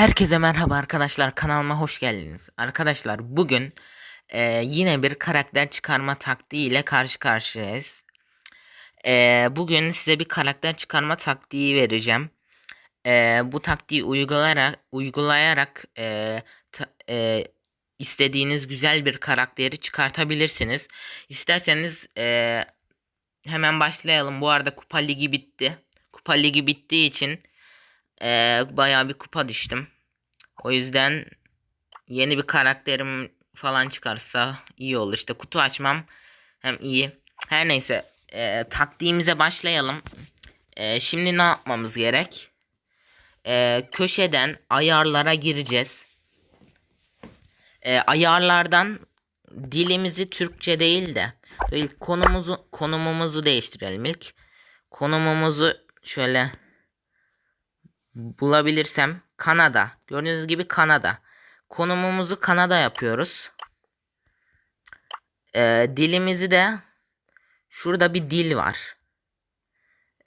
Herkese merhaba arkadaşlar kanalıma hoş geldiniz. Arkadaşlar bugün e, yine bir karakter çıkarma taktiği ile karşı karşıyayız. E, bugün size bir karakter çıkarma taktiği vereceğim. E, bu taktiği uygulayarak uygulayarak e, ta- e, istediğiniz güzel bir karakteri çıkartabilirsiniz. İsterseniz e, hemen başlayalım. Bu arada Kupa Ligi bitti. Kupa Ligi bittiği için ee, bayağı bir kupa düştüm. O yüzden yeni bir karakterim falan çıkarsa iyi olur. İşte kutu açmam hem iyi. Her neyse ee, taktiğimize başlayalım. Ee, şimdi ne yapmamız gerek? Ee, köşeden ayarlara gireceğiz. Ee, ayarlardan dilimizi Türkçe değil de konumuzu konumumuzu değiştirelim ilk. Konumumuzu şöyle bulabilirsem Kanada. Gördüğünüz gibi Kanada. Konumumuzu Kanada yapıyoruz. Ee, dilimizi de şurada bir dil var.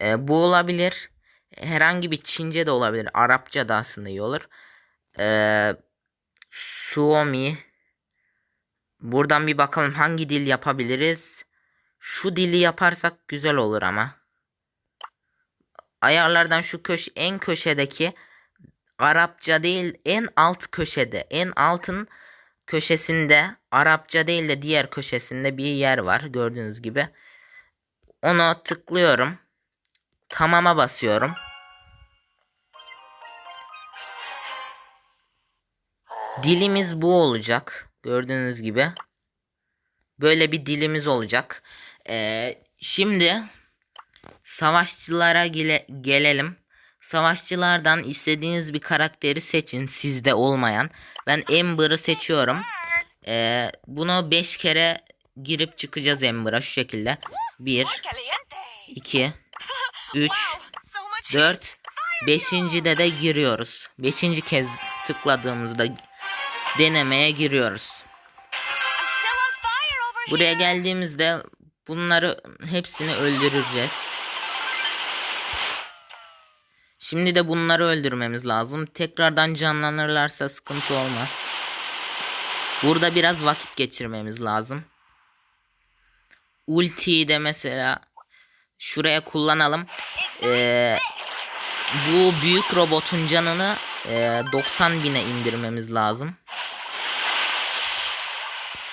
Ee, bu olabilir. Herhangi bir Çince de olabilir. Arapça da aslında iyi olur. Ee, Suomi. Buradan bir bakalım hangi dil yapabiliriz. Şu dili yaparsak güzel olur ama ayarlardan şu köş en köşedeki Arapça değil en alt köşede en altın köşesinde Arapça değil de diğer köşesinde bir yer var gördüğünüz gibi. Onu tıklıyorum. Tamama basıyorum. Dilimiz bu olacak. Gördüğünüz gibi. Böyle bir dilimiz olacak. Ee, şimdi Savaşçılara gele gelelim. Savaşçılardan istediğiniz bir karakteri seçin sizde olmayan. Ben Ember'ı seçiyorum. Ee, bunu 5 kere girip çıkacağız Ember'a şu şekilde. 1, 2, 3, 4, 5. de de giriyoruz. 5. kez tıkladığımızda denemeye giriyoruz. Buraya geldiğimizde bunları hepsini öldüreceğiz. Şimdi de bunları öldürmemiz lazım. Tekrardan canlanırlarsa sıkıntı olmaz. Burada biraz vakit geçirmemiz lazım. Ultiyi de mesela şuraya kullanalım. Ee, bu büyük robotun canını e, 90 bine indirmemiz lazım.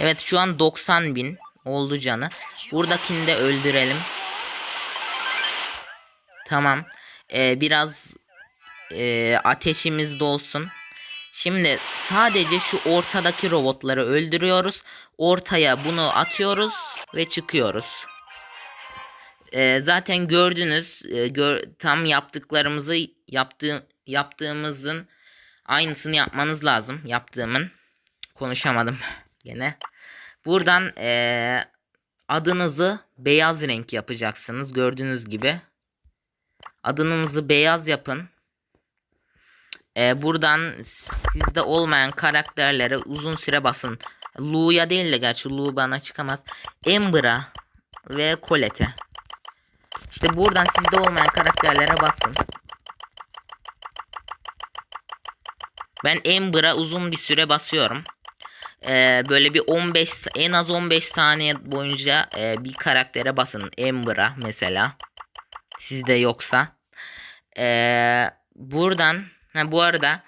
Evet şu an 90 bin oldu canı. Buradakini de öldürelim. Tamam e, biraz e, ateşimiz dolsun. Şimdi sadece şu ortadaki robotları öldürüyoruz. Ortaya bunu atıyoruz ve çıkıyoruz. E, zaten gördünüz e, gör, tam yaptıklarımızı yaptığı, yaptığımızın aynısını yapmanız lazım. Yaptığımın konuşamadım gene. Buradan e, adınızı beyaz renk yapacaksınız gördüğünüz gibi. Adınızı beyaz yapın. Ee, buradan sizde olmayan karakterlere uzun süre basın. Lu'ya değil de gerçi Lu bana çıkamaz. Ember'a ve Colette'e. İşte buradan sizde olmayan karakterlere basın. Ben Ember'a uzun bir süre basıyorum. Ee, böyle bir 15 en az 15 saniye boyunca e, bir karaktere basın. Ember'a mesela. Sizde yoksa. Ee, buradan ha, bu arada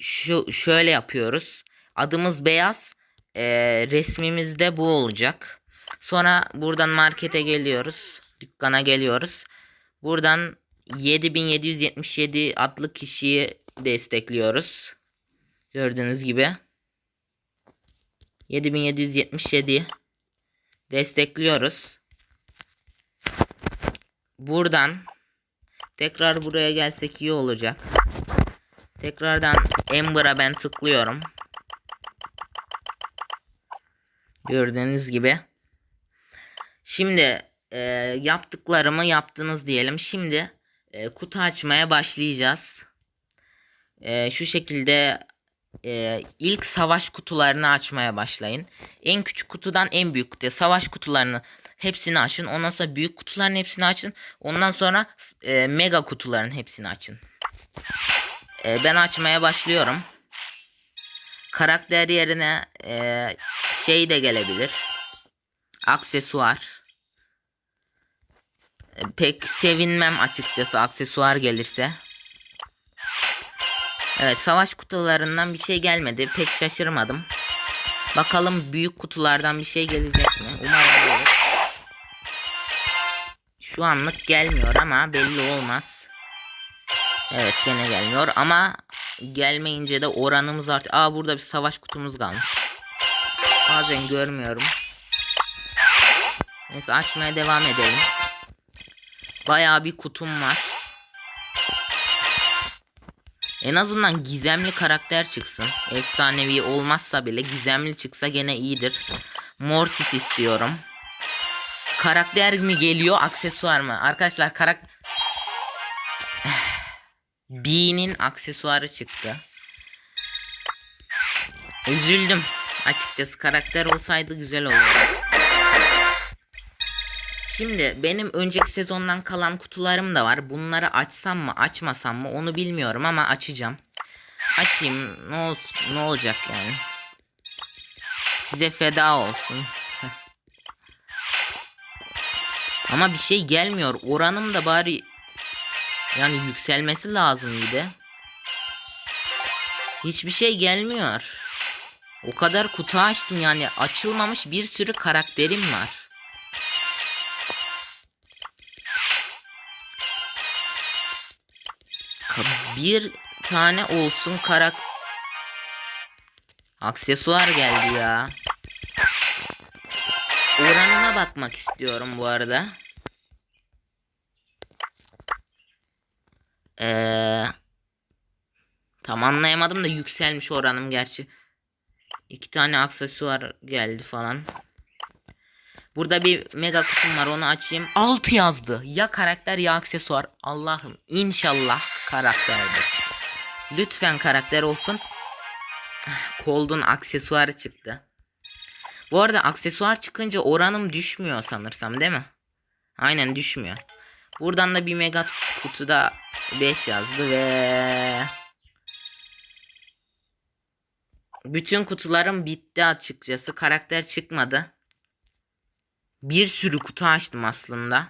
şu şöyle yapıyoruz. Adımız beyaz. E, resmimiz de bu olacak. Sonra buradan markete geliyoruz. Dükkana geliyoruz. Buradan 7777 adlı kişiyi destekliyoruz. Gördüğünüz gibi. 7777 destekliyoruz. Buradan tekrar buraya gelsek iyi olacak. Tekrardan Ember'a ben tıklıyorum. Gördüğünüz gibi. Şimdi e, yaptıklarımı yaptınız diyelim. Şimdi e, kutu açmaya başlayacağız. E, şu şekilde e, ilk savaş kutularını açmaya başlayın. En küçük kutudan en büyük kutuya savaş kutularını hepsini açın. Ondan sonra büyük kutuların hepsini açın. Ondan sonra e, mega kutuların hepsini açın. E, ben açmaya başlıyorum. Karakter yerine e, şey de gelebilir. Aksesuar. E, pek sevinmem açıkçası aksesuar gelirse. Evet savaş kutularından bir şey gelmedi. Pek şaşırmadım. Bakalım büyük kutulardan bir şey gelecek mi? Umarım gelir. Şu anlık gelmiyor ama belli olmaz. Evet gene gelmiyor ama gelmeyince de oranımız artık. Aa burada bir savaş kutumuz kalmış. Bazen görmüyorum. Neyse açmaya devam edelim. Bayağı bir kutum var. En azından gizemli karakter çıksın. Efsanevi olmazsa bile gizemli çıksa gene iyidir. Mortis istiyorum. Karakter mi geliyor aksesuar mı? Arkadaşlar karak... Bee'nin aksesuarı çıktı. Üzüldüm. Açıkçası karakter olsaydı güzel olurdu. Şimdi benim önceki sezondan kalan kutularım da var. Bunları açsam mı açmasam mı onu bilmiyorum ama açacağım. Açayım ne olsun ne olacak yani. Size feda olsun. ama bir şey gelmiyor. Oranım da bari yani yükselmesi lazım bir de. Hiçbir şey gelmiyor. O kadar kutu açtım yani açılmamış bir sürü karakterim var. Bir tane olsun karak aksesuar geldi ya. Oranına bakmak istiyorum bu arada. Ee, tam anlayamadım da yükselmiş oranım gerçi. İki tane aksesuar geldi falan. Burada bir mega kutum var onu açayım. 6 yazdı. Ya karakter ya aksesuar. Allah'ım inşallah karakterdir. Lütfen karakter olsun. Cold'un aksesuarı çıktı. Bu arada aksesuar çıkınca oranım düşmüyor sanırsam değil mi? Aynen düşmüyor. Buradan da bir mega kutuda 5 yazdı ve bütün kutularım bitti açıkçası. Karakter çıkmadı. Bir sürü kutu açtım aslında.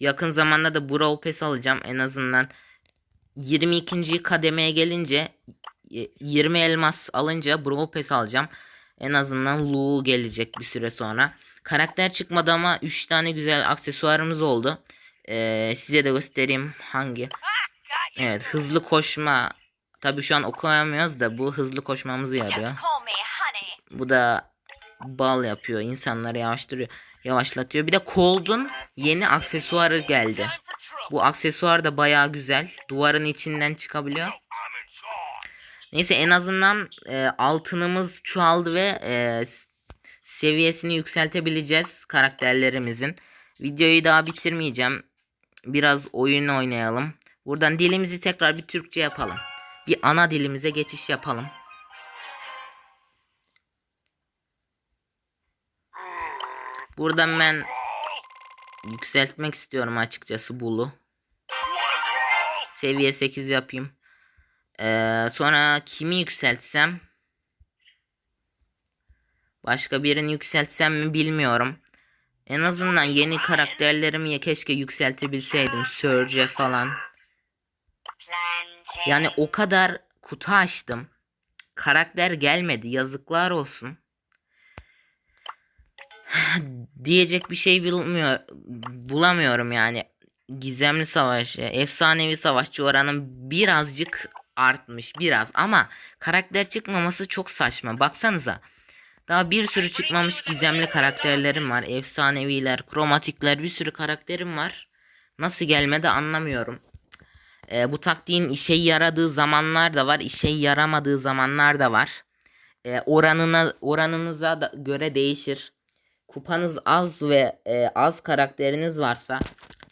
Yakın zamanda da Brawl Pass alacağım. En azından 22. kademeye gelince 20 elmas alınca Brawl Pass alacağım. En azından Lu gelecek bir süre sonra. Karakter çıkmadı ama 3 tane güzel aksesuarımız oldu. Ee, size de göstereyim hangi. Evet hızlı koşma. Tabi şu an okuyamıyoruz da bu hızlı koşmamızı yarıyor. Bu da bal yapıyor. insanları yavaştırıyor. Yavaşlatıyor. Bir de Cold'un yeni aksesuarı geldi. Bu aksesuar da bayağı güzel. Duvarın içinden çıkabiliyor. Neyse en azından e, altınımız çoğaldı ve e, seviyesini yükseltebileceğiz karakterlerimizin. Videoyu daha bitirmeyeceğim. Biraz oyun oynayalım. Buradan dilimizi tekrar bir Türkçe yapalım. Bir ana dilimize geçiş yapalım. Buradan ben yükseltmek istiyorum açıkçası Bulu. Seviye 8 yapayım. Ee, sonra kimi yükseltsem? Başka birini yükseltsem mi bilmiyorum. En azından yeni karakterlerimi ya keşke yükseltebilseydim. Surge falan. Yani o kadar kutu açtım. Karakter gelmedi. Yazıklar olsun. Diyecek bir şey bilmiyor, bulamıyorum yani. Gizemli savaşçı, efsanevi savaşçı oranım birazcık artmış biraz ama karakter çıkmaması çok saçma. Baksanıza. Daha bir sürü çıkmamış gizemli karakterlerim var. Efsaneviler, kromatikler bir sürü karakterim var. Nasıl gelmedi anlamıyorum. Ee, bu taktiğin işe yaradığı zamanlar da var, işe yaramadığı zamanlar da var. Ee, oranına oranınıza da göre değişir. Kupanız az ve e, az karakteriniz varsa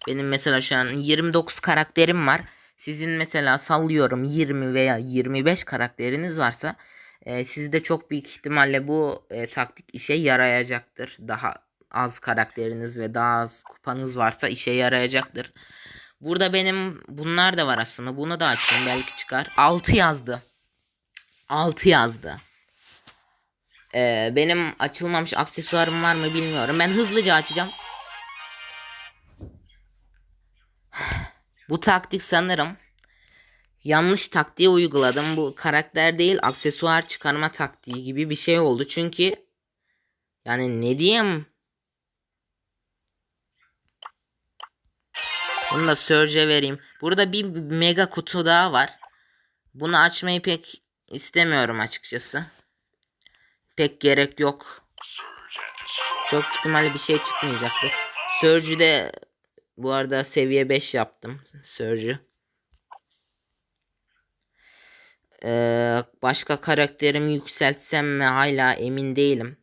benim mesela şu an 29 karakterim var. Sizin mesela sallıyorum 20 veya 25 karakteriniz varsa e, sizde çok büyük ihtimalle bu e, taktik işe yarayacaktır. Daha az karakteriniz ve daha az kupanız varsa işe yarayacaktır. Burada benim bunlar da var aslında. Bunu da açayım belki çıkar. 6 yazdı. 6 yazdı. Ee, benim açılmamış aksesuarım var mı bilmiyorum. Ben hızlıca açacağım. Bu taktik sanırım yanlış taktiği uyguladım. Bu karakter değil aksesuar çıkarma taktiği gibi bir şey oldu. Çünkü yani ne diyeyim? Bunu da Surge'e vereyim. Burada bir mega kutu daha var. Bunu açmayı pek istemiyorum açıkçası. Pek gerek yok. Çok ihtimalle bir şey çıkmayacaktır. Surge'ü de bu arada seviye 5 yaptım. Surge'ü. Ee, başka karakterimi yükseltsem mi hala emin değilim.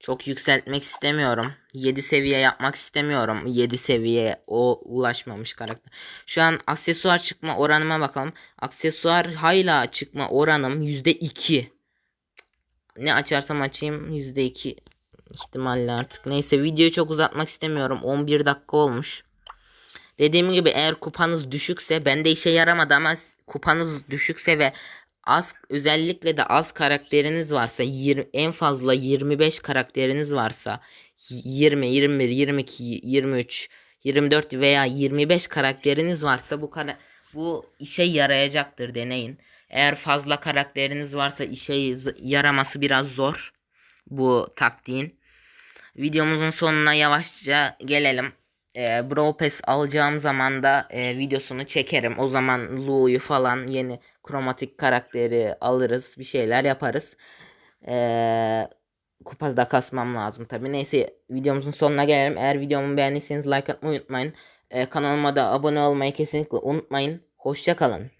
Çok yükseltmek istemiyorum. 7 seviye yapmak istemiyorum. 7 seviye o ulaşmamış karakter. Şu an aksesuar çıkma oranıma bakalım. Aksesuar hala çıkma oranım %2. Ne açarsam açayım %2 ihtimalle artık. Neyse videoyu çok uzatmak istemiyorum. 11 dakika olmuş. Dediğim gibi eğer kupanız düşükse bende işe yaramadı ama kupanız düşükse ve az özellikle de az karakteriniz varsa 20, en fazla 25 karakteriniz varsa 20, 21, 22, 23, 24 veya 25 karakteriniz varsa bu kara bu işe yarayacaktır deneyin. Eğer fazla karakteriniz varsa işe yaraması biraz zor bu taktiğin. Videomuzun sonuna yavaşça gelelim e, Brawl Pass alacağım zaman da e, videosunu çekerim. O zaman Lu'yu falan yeni kromatik karakteri alırız. Bir şeyler yaparız. E, kupada kasmam lazım tabi. Neyse videomuzun sonuna gelelim. Eğer videomu beğendiyseniz like atmayı unutmayın. E, kanalıma da abone olmayı kesinlikle unutmayın. Hoşçakalın.